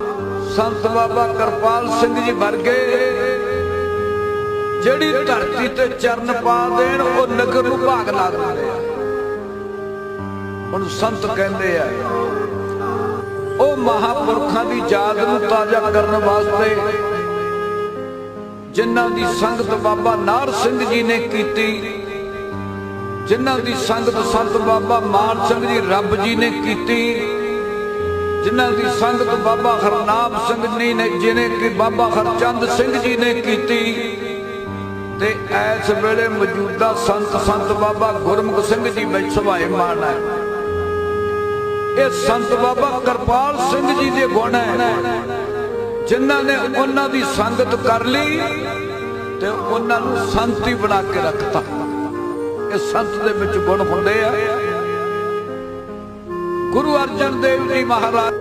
ਸੰਤ ਬਾਬਾ ਕਿਰਪਾਲ ਸਿੰਘ ਜੀ ਵਰਗੇ ਜਿਹੜੀ ਧਰਤੀ ਤੇ ਚਰਨ ਪਾ ਦੇਣ, ਉਹ ਨਗਰ ਨੂੰ ਭਾਗ ਲਾ ਦਿੰਦੇ ਆ। ਹੁਣ ਸੰਤ ਕਹਿੰਦੇ ਆ, ਉਹ ਮਹਾਪੁਰਖਾਂ ਦੀ ਯਾਦ ਨੂੰ ਤਾਜ਼ਾ ਕਰਨ ਵਾਸਤੇ ਜਿਨ੍ਹਾਂ ਦੀ ਸੰਗਤ ਬਾਬਾ ਨਾਰ ਸਿੰਘ ਜੀ ਨੇ ਕੀਤੀ, ਜਿਨ੍ਹਾਂ ਦੀ ਸੰਗਤ ਸੰਤ ਬਾਬਾ ਮਾਨ ਸਿੰਘ ਜੀ ਰੱਬ ਜੀ ਨੇ ਕੀਤੀ ਜਿਨ੍ਹਾਂ ਦੀ ਸੰਗਤ ਬਾਬਾ ਹਰਨਾਮ ਸਿੰਘ ਜੀ ਨੇ ਜਿਹਨੇ ਕਿ ਬਾਬਾ ਹਰਚੰਦ ਸਿੰਘ ਜੀ ਨੇ ਕੀਤੀ, ਤੇ ਇਸ ਵੇਲੇ ਮੌਜੂਦਾ ਸੰਤ ਸੰਤ ਬਾਬਾ ਗੁਰਮੁਖ ਸਿੰਘ ਜੀ ਵਿੱਚ ਸਭਾਏ ਮਾਨ ਹੈ। ਇਹ ਸੰਤ ਬਾਬਾ ਕਿਰਪਾਲ ਸਿੰਘ ਜੀ ਦੇ ਗੁਣ ਹੈ, ਜਿਨ੍ਹਾਂ ਨੇ ਉਹਨਾਂ ਦੀ ਸੰਗਤ ਕਰ ਲਈ ਤੇ ਉਹਨਾਂ ਨੂੰ ਸੰਤੀ ਬਣਾ ਕੇ ਰੱਖਤਾ। ਇਹ ਸੰਤ ਦੇ ਵਿੱਚ ਗੁਣ ਹੁੰਦੇ ਆ। ਗੁਰੂ ਅਰਜਨ ਦੇਵ ਜੀ ਮਹਾਰਾਜ।